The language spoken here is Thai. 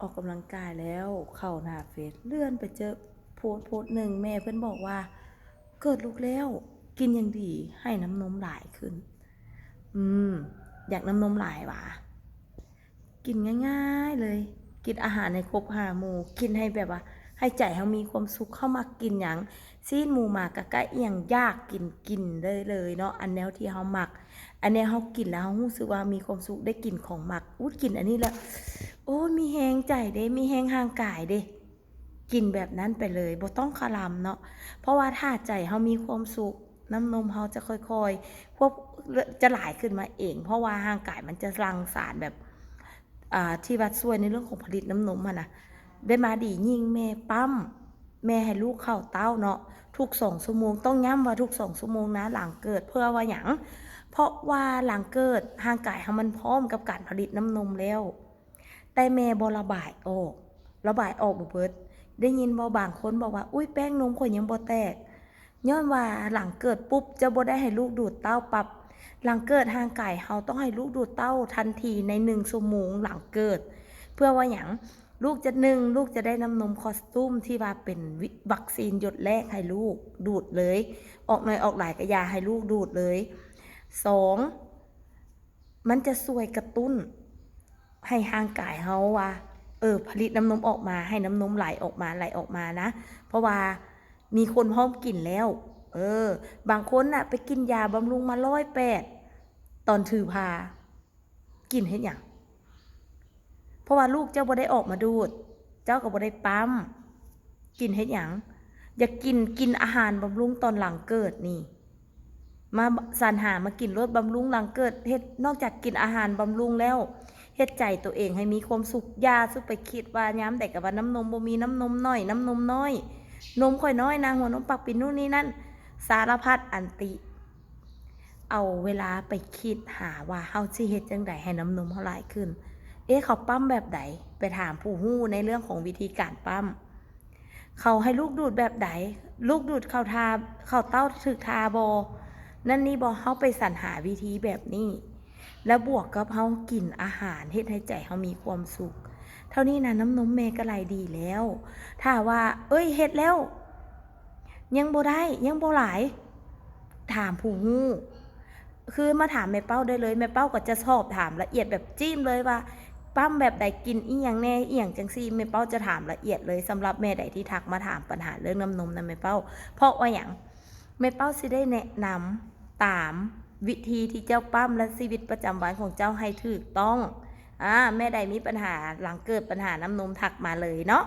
ออกกำลังกายแล้วเข้าหน้าเฟซเลื่อนไปเจอโพสโพสหนึ่งแม่เพิ่อนบอกว่า เกิดลูกแล้วกินอย่างดีให้น้ำนมหลายขึ้น อืม อยากน้ำนมหลายวะกินง่ายๆเลย กินอาหารในครบห้าหมูกินให้แบบว่า ให้ใจเขามีความสุขเข้ามากินอย่างซีนหมูหมากะกะเอียงยากกินกินเลยเลยเนาะอันแนวที่เขาหมัก อันนี้เขากินแล้วเขารู้สึกว่ามีความสุขได้กินของหมักอู้กินอันนี้แล้ว โอ้มีแหงใจเด้ มีแหงห่างกายเด้ กินแบบนั้นไปเลยบ่ต้องคารำเนาะ เพราะว่าถ้าใจเฮามีความสุข น้ำนมเฮาจะค่อยๆพวกจะหลายขึ้นมาเอง เพราะว่าห่างกายมันจะรังสารแบบที่วัดช่วยในเรื่องของผลิตน้ำนมอะนะได้มาดียิ่งแม่ปั๊มแม่ให้ลูกเข้าเต้าเนาะทุกสองชั่วโมงต้องย้ำว่าทุกสองชั่วโมงนะหลังเกิดเพื่อว่าหยังเพราะว่าหลังเกิดห่างกายเฮามันพร้อมกับการผลิตน้ำนมแล้ว แต่แม่บระบายออก ระบายออกบ่เบิด ได้ยินบ่บางคนบอกว่า อุ้ยแป้งนมข่อยยังบ่แตก ย้อนว่าหลังเกิดปุ๊บจะบ่ได้ให้ลูกดูดเต้าปับ หลังเกิดห่างไก่เฮาต้องให้ลูกดูดเต้าทันทีในหนึ่งชั่วโมงหลังเกิด เพื่อว่าหยังลูกจะหนึ่งลูกจะได้น้ำนมคอสตูมที่ว่าเป็นวัคซีนหยดแรกให้ลูกดูดเลย ออกหน่อยออกหลายกระยาให้ลูกดูดเลยสองมันจะช่วยกระตุ้น ให้ห่างกายเฮาว่า เออ ผลิตน้ำนมออกมา ให้น้ำนมไหลออกมาไหลออกมานะ เพราะว่ามีคนพร้อมกินแล้ว เออ บางคนน่ะ ไปกินยาบำรุงมาร้อยแปดตอนถือพา กินเห็นอย่างเพราะว่าลูกเจ้าบ่ได้ออกมาดูด เจ้าก็บ่ได้ปั๊มกินเฮ็ดหยังอย่ากกินกินอาหารบำรุงตอนหลังเกิดนี่ มาสรรหามากินรสบำรุงหลังเกิดเฮ็ดนอกจากกินอาหารบำรุงแล้ว เฮ็ดใจตัวเองให้มีความสุขยาสุไปคิดว่าย้ำแต่กับว่าน้ำนมบ่มีน้ำนมน้อยน้ำนมน้อย นมค่อยน้อยนะหัวนมปักปินนู่นนี่นั่น สารพัดอันติ เอาเวลาไปคิดหาว่าเฮาสิเฮ็ดจังไดให้น้ำนมเฮาหลายขึ้น เอ๊ะเขาปั้มแบบใดไปถามผู้ฮู้ในเรื่องของวิธีการปั้มเขาให้ลูกดูดแบบใดลูกดูดเข้าทาเข้าเต้าถึกทาบอนั่นนี่บอเฮาไปสรรหาวิธีแบบนี้ แล้วบวกกับเฮากินอาหารเฮ็ดให้ใจเฮามีความสุข เท่านี้นะน้ำนมแม่ก็ไหลดีแล้ว ถ้าว่า เอ้ยเฮ็ดแล้ว ยังบ่ได้ยังบ่หลาย ถามผู้ฮู้คือมาถามแม่เป้าได้เลยแม่เป้าก็จะสอบถามละเอียดแบบจิ้มเลยว่าปั้มแบบใดกินอีหยังแน่อีหยังจังซี่แม่เป้าจะถามละเอียดเลยสำหรับแม่ใดที่ทักมาถามปัญหาเรื่องน้ำนมนะแม่เป้า เพราะว่าหยังแม่เป้าสิได้แนะนำตาม วิธีที่เจ้าปั้มและชีวิตประจำวันของเจ้าให้ถูกต้องอ่าแม่ใดมีปัญหาหลังเกิดปัญหาน้ำนมทักมาเลยเนาะ